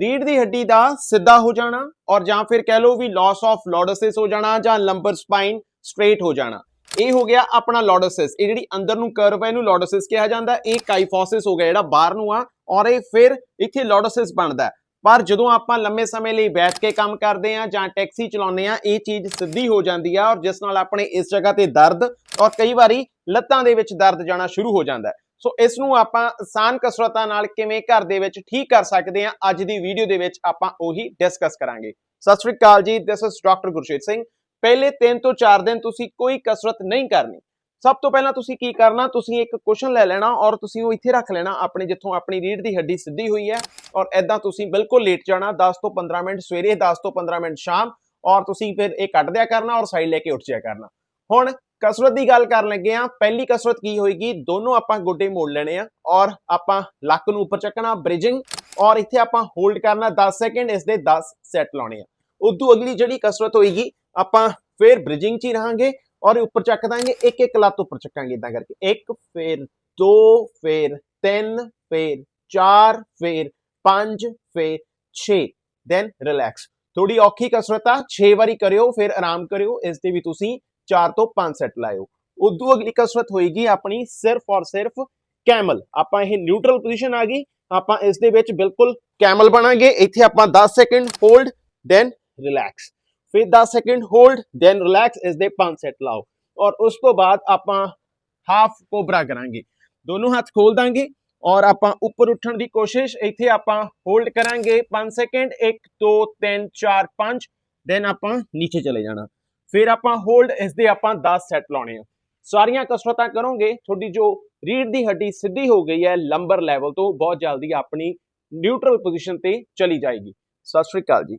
ਰੀੜ ਦੀ ਹੱਡੀ ਦਾ ਸਿੱਧਾ ਹੋ ਜਾਣਾ ਔਰ ਜਾਂ ਫਿਰ ਕਹਿ ਲਓ ਵੀ ਲਾਸ ਆਫ ਲੋਡਸਿਸ ਹੋ ਜਾਣਾ ਜਾਂ ਲੰਬਰ ਸਪਾਈਨ ਸਟ੍ਰੇਟ ਹੋ ਜਾਣਾ। ਇਹ ਹੋ ਗਿਆ ਆਪਣਾ ਲੋਡਸਿਸ ਇਹ ਜਿਹੜੀ ਅੰਦਰ ਨੂੰ ਕਰਵ ਹੈ, ਇਹਨੂੰ ਲੋਡਸਿਸ ਕਿਹਾ ਜਾਂਦਾ। ਇਹ ਕਾਈਫੋਸਿਸ ਹੋ ਗਿਆ, ਜਿਹੜਾ ਬਾਹਰ ਨੂੰ ਆ, ਔਰ ਇਹ ਫਿਰ ਇੱਥੇ ਲੋਡਸਿਸ ਬਣਦਾ ਪਰ ਜਦੋਂ ਆਪਾਂ ਲੰਮੇ ਸਮੇਂ ਲਈ ਬੈਠ ਕੇ ਕੰਮ ਕਰਦੇ ਆ ਜਾਂ ਟੈਕਸੀ ਚਲਾਉਂਦੇ ਆ ਇਹ ਚੀਜ਼ ਸਿੱਧੀ ਹੋ ਜਾਂਦੀ ਆ ਔਰ ਜਿਸ ਨਾਲ ਆਪਣੇ ਇਸ ਜਗ੍ਹਾ ਤੇ ਦਰਦ ਔਰ ਕਈ ਵਾਰੀ ਲੱਤਾਂ ਦੇ ਵਿੱਚ ਦਰਦ ਜਾਣਾ ਸ਼ੁਰੂ ਹੋ ਜਾਂਦਾ ਸੋ ਇਸ ਨੂੰ ਆਪਾਂ ਆਸਾਨ ਕਸਰਤਾਂ ਨਾਲ ਕਿਵੇਂ ਘਰ ਦੇ ਵਿੱਚ ਠੀਕ ਕਰ ਸਕਦੇ ਆ ਅੱਜ ਦੀ ਵੀਡੀਓ ਦੇ ਵਿੱਚ ਆਪਾਂ ਉਹੀ ਡਿਸਕਸ ਕਰਾਂਗੇ। ਸਤਿ ਸ਼੍ਰੀ ਅਕਾਲ ਜੀ this is doctor Gurshet Singh. ਪਹਿਲੇ 3 ਤੋਂ 4 ਦਿਨ ਤੁਸੀਂ ਕੋਈ ਕਸਰਤ ਨਹੀਂ ਕਰਨੀ। ਸਭ ਤੋਂ ਪਹਿਲਾਂ ਤੁਸੀਂ ਕੀ ਕਰਨਾ, ਤੁਸੀਂ ਇੱਕ ਕੁਸ਼ਨ ਲੈ ਲੈਣਾ ਔਰ ਤੁਸੀਂ ਉਹ ਇੱਥੇ ਰੱਖ ਲੈਣਾ, ਆਪਣੇ ਜਿੱਥੋਂ ਆਪਣੀ ਰੀੜ ਦੀ ਹੱਡੀ ਸਿੱਧੀ ਹੋਈ ਹੈ ਔਰ ਐਦਾਂ ਤੁਸੀਂ ਬਿਲਕੁਲ ਲੇਟ ਜਾਣਾ 10 ਤੋਂ 15 ਮਿੰਟ ਸਵੇਰੇ 10 ਤੋਂ 15 ਮਿੰਟ ਸ਼ਾਮ ਔਰ ਤੁਸੀਂ ਫਿਰ ਇਹ ਕੱਢ ਦਿਆ ਕਰਨਾ ਔਰ ਸਾਈਡ ਲੈ ਕੇ ਉੱਠ ਜਾਇਆ ਕਰਨਾ। ਹੁਣ ਕਸਰਤ ਦੀ ਗੱਲ ਕਰਨ ਲੱਗੇ ਆ ਪਹਿਲੀ ਕਸਰਤ ਕੀ ਹੋਏਗੀ? ਦੋਨੋਂ ਆਪਾਂ ਗੋਡੇ ਮੋੜ ਲੈਣੇ ਆ ਔਰ ਆਪਾਂ ਲੱਕ ਨੂੰ ਉੱਪਰ ਚੱਕਣਾ ਬ੍ਰਿਜਿੰਗ ਔਰ ਇੱਥੇ ਆਪਾਂ ਹੋਲਡ ਕਰਨਾ 10 ਸੈਕਿੰਡ ਇਸ ਦੇ 10 ਸੈਟ ਲਾਉਣੇ ਆ। ਉਦੋਂ ਅਗਲੀ ਜਿਹੜੀ ਕਸਰਤ ਹੋਏਗੀ, ਆਪਾਂ ਫਿਰ ਬ੍ਰਿਜਿੰਗ 'ਚ ਹੀ ਰਹਾਂਗੇ ਔਰ ਉੱਪਰ ਚੱਕ ਦਾਂਗੇ, ਇੱਕ ਇੱਕ ਲੱਤ ਉੱਪਰ ਚੱਕਾਂਗੇ ਇਦਾਂ ਕਰਕੇ। ਇੱਕ, ਫੇਰ ਦੋ, ਫੇਰ ਤਿੰਨ, ਫੇਰ ਚਾਰ, ਫੇਰ ਪੰਜ, ਫੇਰ 6 ਦੈਨ ਰਿਲੈਕਸ ਥੋੜੀ ਔਖੀ ਕਸਰਤ ਆ 6 ਵਾਰੀ ਕਰਿਓ, ਫਿਰ ਆਰਾਮ ਕਰਿਓ। ਇਸ ਦੇ ਵੀ ਤੁਸੀਂ 4 ਤੋਂ 5 ਸੈਟ ਲਾਇਓ ਉਦੋਂ ਅਗਲੀ ਕਸਰਤ ਹੋਏਗੀ ਆਪਣੀ ਸਿਰਫ ਔਰ ਸਿਰਫ ਕੈਮਲ ਆਪਾਂ ਇਹ ਨਿਊਟਰਲ ਪੋਜੀਸ਼ਨ ਆ ਗਈ ਆਪਾਂ ਇਸ ਦੇ ਵਿੱਚ ਬਿਲਕੁਲ ਕੈਮਲ ਬਣਾਂਗੇ ਇੱਥੇ ਆਪਾਂ 10 ਸੈਕਿੰਡ ਹੋਲਡ ਦੈਨ ਰਿਲੈਕਸ ਫਿਰ 10 ਸੈਕਿੰਡ ਹੋਲਡ ਦੈਨ ਰਿਲੈਕਸ ਇਸ ਦੇ 5 ਸੈਟ ਲਾਓ ਔਰ ਉਸ ਤੋਂ ਬਾਅਦ ਆਪਾਂ ਹਾਫ ਕੋਬਰਾ ਕਰਾਂਗੇ ਦੋਨੋਂ ਹੱਥ ਖੋਲ ਦਾਂਗੇ ਔਰ ਆਪਾਂ ਉੱਪਰ ਉੱਠਣ ਦੀ ਕੋਸ਼ਿਸ਼ ਇੱਥੇ ਆਪਾਂ ਹੋਲਡ ਕਰਾਂਗੇ 5 ਸੈਕਿੰਡ 1 2 3 4 5 ਦੈਨ ਆਪਾਂ ਨੀਚੇ ਚਲੇ ਜਾਣਾ ਫਿਰ ਆਪਾਂ ਹੋਲਡ ਇਸ ਦੇ ਆਪਾਂ 10 ਸੈੱਟ ਲਾਉਣੇ ਆ। ਸਾਰੀਆਂ ਕਸਰਤਾਂ ਕਰੋਗੇ, ਤੁਹਾਡੀ ਜੋ ਰੀੜ ਦੀ ਹੱਡੀ ਸਿੱਧੀ ਹੋ ਗਈ ਹੈ ਲੰਬਰ ਲੈਵਲ ਤੋਂ, ਬਹੁਤ ਜਲਦੀ ਆਪਣੀ ਨਿਊਟਰਲ ਪੋਜੀਸ਼ਨ ਤੇ ਚਲੀ ਜਾਏਗੀ। ਸਤਿ ਸ਼੍ਰੀ ਅਕਾਲ ਜੀ।